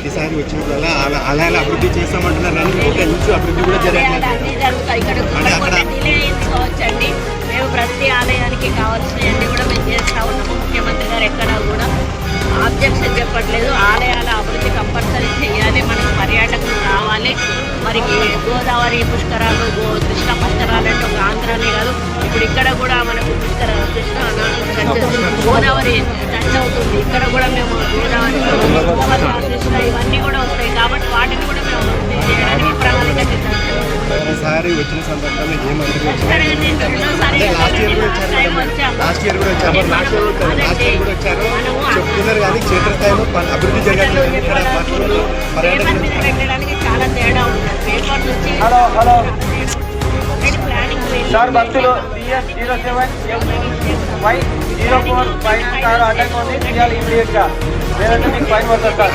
ప్రతిసారి వచ్చినప్పుడల్లా అలా అలా అలా అభివృద్ధి చేస్తామంటున్నారు కానీ ఒక ఇంచు అభివృద్ధి కూడా అన్నీ జరుగుతాయి. ఇక్కడ డిలే మేము ప్రతి ఆలయానికి కావాల్సినవన్నీ కూడా మేము చేస్తూ ఉన్నాము. ముఖ్యమంత్రి గారు ఎక్కడా కూడా ఆబ్జెక్షన్ చెప్పట్లేదు. ఆలయాల అభివృద్ధి కంపల్సరీ చేయాలి. మనకు పర్యాటకులు రావాలి. మరి గోదావరి పుష్కరాలు గో కృష్ణ పుష్కరాలు అంటే ఒక ఆంధ్రానే కాదు. ఇప్పుడు ఇక్కడ కూడా మనకు పుష్కర కృష్ణ గోదావరి టచ్ అవుతుంది. ఇక్కడ కూడా మేము గోదావరి ప్రతిసారి వచ్చిన సందర్భంలో ఏ లాస్ట్ ఇయర్ కూడా వచ్చారు. లాస్ట్ ఇయర్ కూడా వచ్చారు. లాస్ట్ ఇయర్ కూడా లాస్ట్ ఇయర్ కూడా వచ్చారు. చెప్తున్నారు కానీ క్షేత్రస్థాయిలో అభివృద్ధి జరగట్లేదు. ఇక్కడ చాలా తేడా ఉంటుంది హలో హలో. ప్లానింగ్ సార్ భక్తులు BS zero seven five zero four five car అడ్డంగా ఉంది. చేయాలి ఇమీడియట్గా లేదంటే మీకు ఫైన్ పడుతుంది సార్